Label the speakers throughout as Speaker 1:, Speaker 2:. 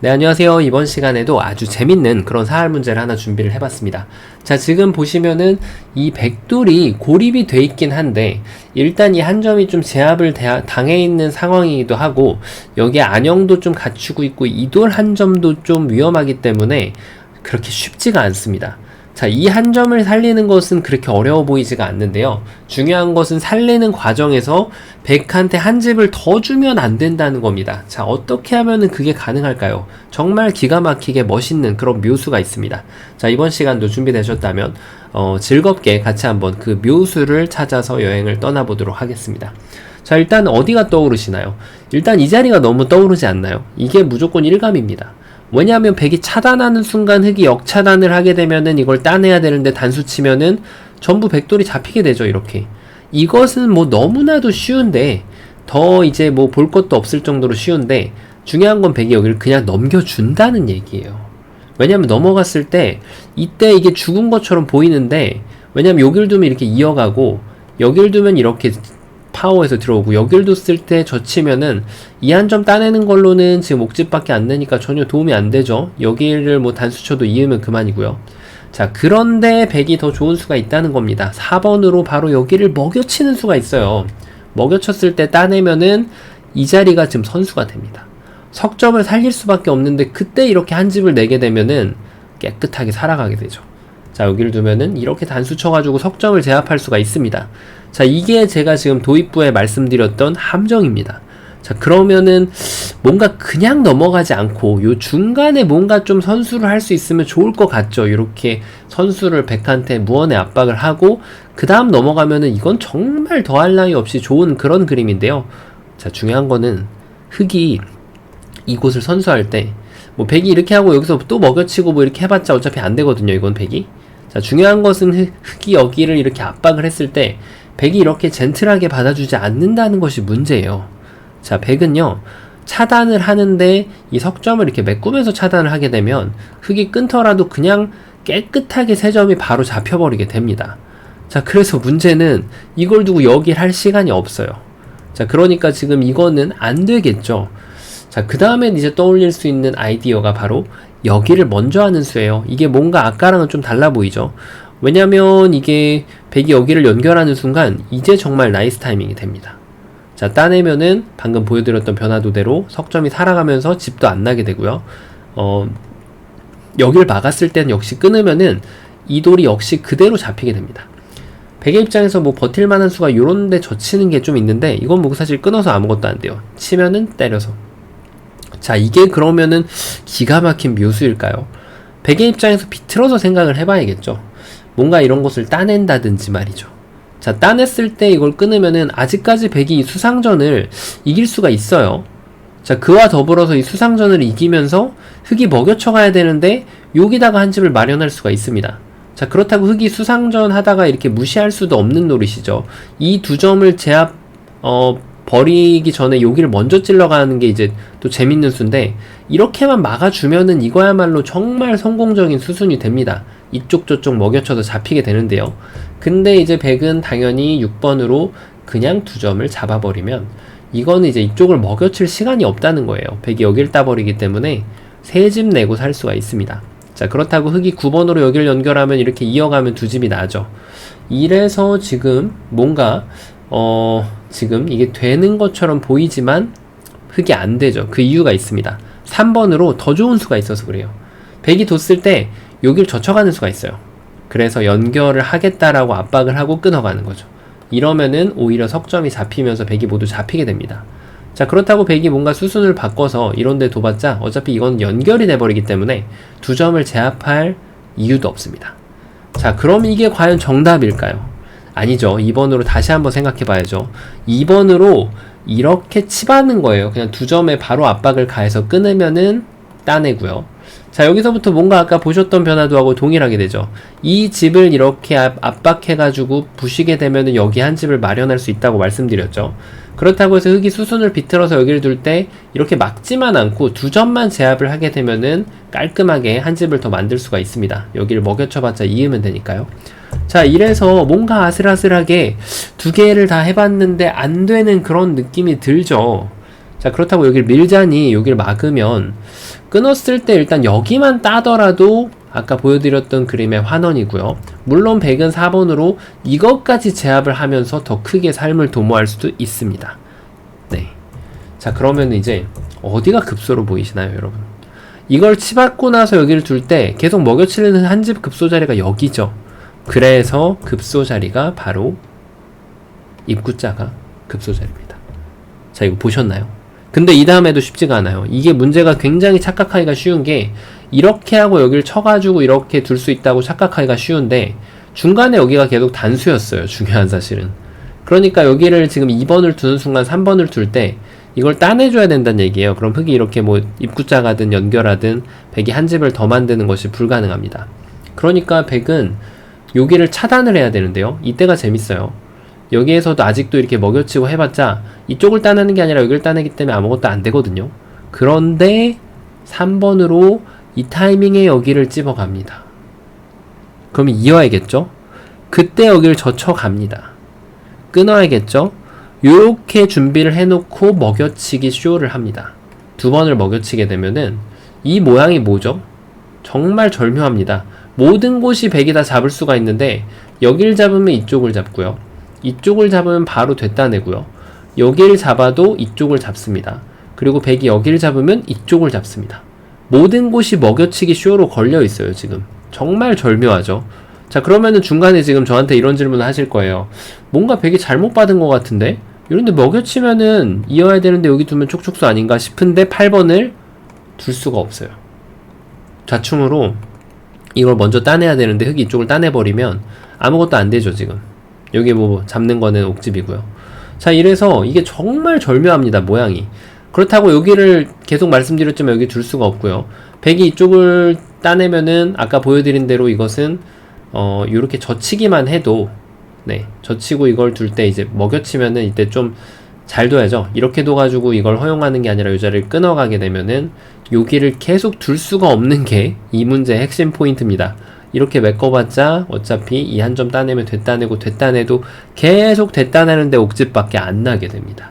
Speaker 1: 네, 안녕하세요. 이번 시간에도 아주 재밌는 그런 사활 문제를 하나 준비를 해봤습니다. 자, 지금 보시면은 이 백돌이 고립이 돼 있긴 한데, 일단 이 한 점이 좀 제압을 당해 있는 상황이기도 하고, 여기에 안형도 좀 갖추고 있고, 이돌 한 점도 좀 위험하기 때문에 그렇게 쉽지가 않습니다. 자, 이 한 점을 살리는 것은 그렇게 어려워 보이지가 않는데요. 중요한 것은 살리는 과정에서 백한테 한 집을 더 주면 안 된다는 겁니다. 자, 어떻게 하면은 그게 가능할까요? 정말 기가 막히게 멋있는 그런 묘수가 있습니다. 자, 이번 시간도 준비되셨다면, 어, 즐겁게 같이 한번 그 묘수를 찾아서 여행을 떠나보도록 하겠습니다. 자, 일단 어디가 떠오르시나요? 일단 이 자리가 너무 떠오르지 않나요? 이게 무조건 일감입니다. 왜냐하면 백이 차단하는 순간 흑이 역차단을 하게 되면은 이걸 따내야 되는데 단수 치면은 전부 백돌이 잡히게 되죠 이렇게. 이것은 뭐 너무나도 쉬운데 더 이제 뭐 볼 것도 없을 정도로 쉬운데 중요한 건 백이 여기를 그냥 넘겨준다는 얘기예요. 왜냐하면 넘어갔을 때 이때 이게 죽은 것처럼 보이는데 왜냐하면 여길 두면 이렇게 이어가고 여길 두면 이렇게 파워에서 들어오고 여길 뒀을 때 젖히면은 이 한 점 따내는 걸로는 지금 옥집밖에 안 되니까 전혀 도움이 안 되죠. 여기를 뭐 단수 쳐도 이으면 그만이고요. 자, 그런데 100이 더 좋은 수가 있다는 겁니다. 4번으로 바로 여기를 먹여치는 수가 있어요. 먹여쳤을 때 따내면은 이 자리가 지금 선수가 됩니다. 석점을 살릴 수밖에 없는데 그때 이렇게 한 집을 내게 되면은 깨끗하게 살아가게 되죠. 자, 여기를 두면은 이렇게 단수 쳐가지고 석점을 제압할 수가 있습니다. 자, 이게 제가 지금 도입부에 말씀드렸던 함정입니다. 자, 그러면은 뭔가 그냥 넘어가지 않고 요 중간에 뭔가 좀 선수를 할 수 있으면 좋을 것 같죠. 이렇게 선수를 백한테 무언의 압박을 하고 그 다음 넘어가면은 이건 정말 더할 나위 없이 좋은 그런 그림인데요. 자, 중요한 거는 흙이 이곳을 선수할 때 뭐 백이 이렇게 하고 여기서 또 먹여치고 뭐 이렇게 해봤자 어차피 안 되거든요. 이건 백이. 자, 중요한 것은 흙이 여기를 이렇게 압박을 했을 때 백이 이렇게 젠틀하게 받아주지 않는다는 것이 문제예요. 자, 백은요, 차단을 하는데 이 석점을 이렇게 메꾸면서 차단을 하게 되면 흙이 끊더라도 그냥 깨끗하게 세 점이 바로 잡혀버리게 됩니다. 자, 그래서 문제는 이걸 두고 여길 할 시간이 없어요. 자, 그러니까 지금 이거는 안 되겠죠. 자, 그 다음에 이제 떠올릴 수 있는 아이디어가 바로 여기를 먼저 하는 수예요. 이게 뭔가 아까랑은 좀 달라 보이죠. 왜냐면 이게 백이 여기를 연결하는 순간 이제 정말 나이스 타이밍이 됩니다. 자, 따내면은 방금 보여드렸던 변화도대로 석점이 살아가면서 집도 안 나게 되고요. 어, 여기를 막았을 때는 역시 끊으면은 이 돌이 역시 그대로 잡히게 됩니다. 백의 입장에서 뭐 버틸 만한 수가 요런데 젖히는 게 좀 있는데 이건 뭐 사실 끊어서 아무것도 안 돼요. 치면은 때려서. 자, 이게 그러면은 기가 막힌 묘수일까요? 백의 입장에서 비틀어서 생각을 해봐야겠죠. 뭔가 이런 것을 따낸다든지 말이죠. 자, 따냈을 때 이걸 끊으면은 아직까지 백이 수상전을 이길 수가 있어요. 자, 그와 더불어서 이 수상전을 이기면서 흑이 먹여쳐 가야 되는데 여기다가 한 집을 마련할 수가 있습니다. 자, 그렇다고 흑이 수상전 하다가 이렇게 무시할 수도 없는 노릇이죠. 이 두 점을 제압, 어, 버리기 전에 여기를 먼저 찔러가는 게 이제 또 재밌는 수인데, 이렇게만 막아주면은 이거야말로 정말 성공적인 수순이 됩니다. 이쪽 저쪽 먹여쳐서 잡히게 되는데요. 근데 이제 백은 당연히 6번으로 그냥 두 점을 잡아버리면 이거는 이제 이쪽을 먹여칠 시간이 없다는 거예요. 백이 여길 따버리기 때문에 세 집 내고 살 수가 있습니다. 자, 그렇다고 흙이 9번으로 여기를 연결하면 이렇게 이어가면 두 집이 나죠. 이래서 지금 뭔가, 어, 지금 이게 되는 것처럼 보이지만 흙이 안 되죠. 그 이유가 있습니다. 3번으로 더 좋은 수가 있어서 그래요. 백이 뒀을 때 여길 젖혀가는 수가 있어요. 그래서 연결을 하겠다라고 압박을 하고 끊어가는 거죠. 이러면은 오히려 석점이 잡히면서 백이 모두 잡히게 됩니다. 자, 그렇다고 백이 뭔가 수순을 바꿔서 이런데 둬봤자 어차피 이건 연결이 돼버리기 때문에 두 점을 제압할 이유도 없습니다. 자, 그럼 이게 과연 정답일까요? 아니죠. 2번으로 다시 한번 생각해 봐야죠. 2번으로 이렇게 치받는 거예요. 그냥 두 점에 바로 압박을 가해서 끊으면은 따내고요. 자, 여기서부터 뭔가 아까 보셨던 변화도하고 동일하게 되죠. 이 집을 이렇게 압박해 가지고 부시게 되면은 여기 한 집을 마련할 수 있다고 말씀드렸죠. 그렇다고 해서 흙이 수순을 비틀어서 여기를 둘 때 이렇게 막지만 않고 두 점만 제압을 하게 되면은 깔끔하게 한 집을 더 만들 수가 있습니다. 여기를 먹여쳐봤자 이으면 되니까요. 자, 이래서 뭔가 아슬아슬하게 두 개를 다 해봤는데 안 되는 그런 느낌이 들죠. 자, 그렇다고 여기를 밀자니 여기를 막으면 끊었을 때 일단 여기만 따더라도 아까 보여드렸던 그림의 환원이고요. 물론 100은 4번으로 이것까지 제압을 하면서 더 크게 삶을 도모할 수도 있습니다. 네. 자, 그러면 이제 어디가 급소로 보이시나요, 여러분? 이걸 치받고 나서 여기를 둘 때 계속 먹여치는 한 집 급소 자리가 여기죠. 그래서 급소 자리가 바로 입구자가 급소 자리입니다. 자, 이거 보셨나요? 근데 이 다음에도 쉽지가 않아요. 이게 문제가 굉장히 착각하기가 쉬운 게 이렇게 하고 여기를 쳐가지고 이렇게 둘 수 있다고 착각하기가 쉬운데 중간에 여기가 계속 단수였어요. 중요한 사실은. 그러니까 여기를 지금 2번을 두는 순간 3번을 둘 때 이걸 따내줘야 된다는 얘기예요. 그럼 흙이 이렇게 뭐 입구자가든 연결하든 백이 한 집을 더 만드는 것이 불가능합니다. 그러니까 백은 여기를 차단을 해야 되는데요. 이때가 재밌어요. 여기에서도 아직도 이렇게 먹여치고 해봤자 이쪽을 따내는 게 아니라 여기를 따내기 때문에 아무것도 안 되거든요. 그런데 3번으로 이 타이밍에 여기를 찝어갑니다. 그러면 이어야겠죠? 그때 여기를 젖혀갑니다. 끊어야겠죠? 요렇게 준비를 해놓고 먹여치기 쇼를 합니다. 두 번을 먹여치게 되면은 이 모양이 뭐죠? 정말 절묘합니다. 모든 곳이 백이 다 잡을 수가 있는데 여길 잡으면 이쪽을 잡고요. 이쪽을 잡으면 바로 됐다내고요. 여기를 잡아도 이쪽을 잡습니다. 그리고 백이 여기를 잡으면 이쪽을 잡습니다. 모든 곳이 먹여치기 쇼로 걸려 있어요, 지금. 정말 절묘하죠. 자, 그러면은 중간에 지금 저한테 이런 질문을 하실 거예요. 뭔가 백이 잘못 받은 것 같은데? 이런데 먹여치면은 이어야 되는데 여기 두면 촉촉수 아닌가 싶은데 8번을 둘 수가 없어요. 좌충으로 이걸 먼저 따내야 되는데 흙이 이쪽을 따내버리면 아무것도 안 되죠, 지금. 여기 뭐 잡는 거는 옥집이고요. 자, 이래서 이게 정말 절묘합니다, 모양이. 그렇다고 여기를 계속 말씀드렸지만 여기 둘 수가 없고요. 백이 이쪽을 따내면은 아까 보여드린 대로 이것은 어, 요렇게 젖히기만 해도 네, 젖히고 이걸 둘 때 이제 먹여치면은 이때 좀 잘 둬야죠. 이렇게 둬가지고 이걸 허용하는 게 아니라 요 자리를 끊어가게 되면은 여기를 계속 둘 수가 없는 게 이 문제의 핵심 포인트입니다. 이렇게 메꿔봤자 어차피 이 한 점 따내면 됐다내고 됐다내도 계속 됐다내는데 옥집밖에 안 나게 됩니다.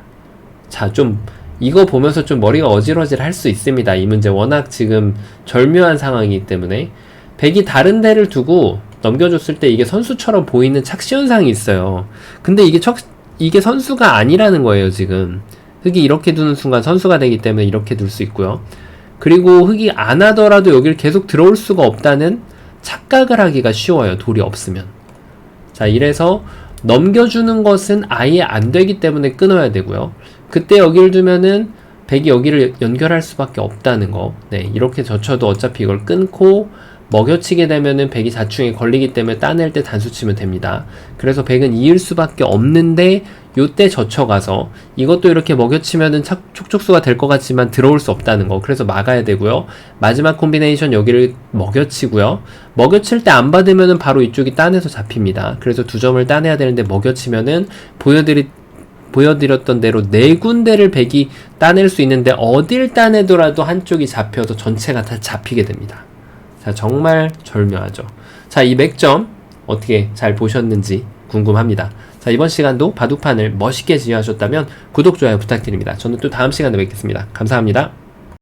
Speaker 1: 자, 좀 이거 보면서 좀 머리가 어지러질 할 수 있습니다. 이 문제 워낙 지금 절묘한 상황이기 때문에 백이 다른 데를 두고 넘겨줬을 때 이게 선수처럼 보이는 착시 현상이 있어요. 근데 이게 척, 이게 선수가 아니라는 거예요, 지금. 흙이 이렇게 두는 순간 선수가 되기 때문에 이렇게 둘 수 있고요. 그리고 흙이 안 하더라도 여기를 계속 들어올 수가 없다는 착각을 하기가 쉬워요. 돌이 없으면. 자, 이래서 넘겨주는 것은 아예 안 되기 때문에 끊어야 되고요. 그때 여기를 두면은 백이 여기를 연결할 수밖에 없다는 거. 네, 이렇게 젖혀도 어차피 이걸 끊고 먹여치게 되면은 백이 자충에 걸리기 때문에 따낼 때 단수 치면 됩니다. 그래서 백은 이을 수밖에 없는데 요때 젖혀가서 이것도 이렇게 먹여치면은 촉촉수가 될 것 같지만 들어올 수 없다는 거. 그래서 막아야 되고요. 마지막 콤비네이션 여기를 먹여치고요. 먹여칠 때 안 받으면은 바로 이쪽이 따내서 잡힙니다. 그래서 두 점을 따내야 되는데 먹여치면은 보여드리 보여드렸던 대로 네 군데를 백이 따낼 수 있는데 어딜 따내더라도 한쪽이 잡혀서 전체가 다 잡히게 됩니다. 자, 정말 절묘하죠. 자, 이 맥점 어떻게 잘 보셨는지 궁금합니다. 자, 이번 시간도 바둑판을 멋있게 지어하셨다면 구독, 좋아요 부탁드립니다. 저는 또 다음 시간에 뵙겠습니다. 감사합니다.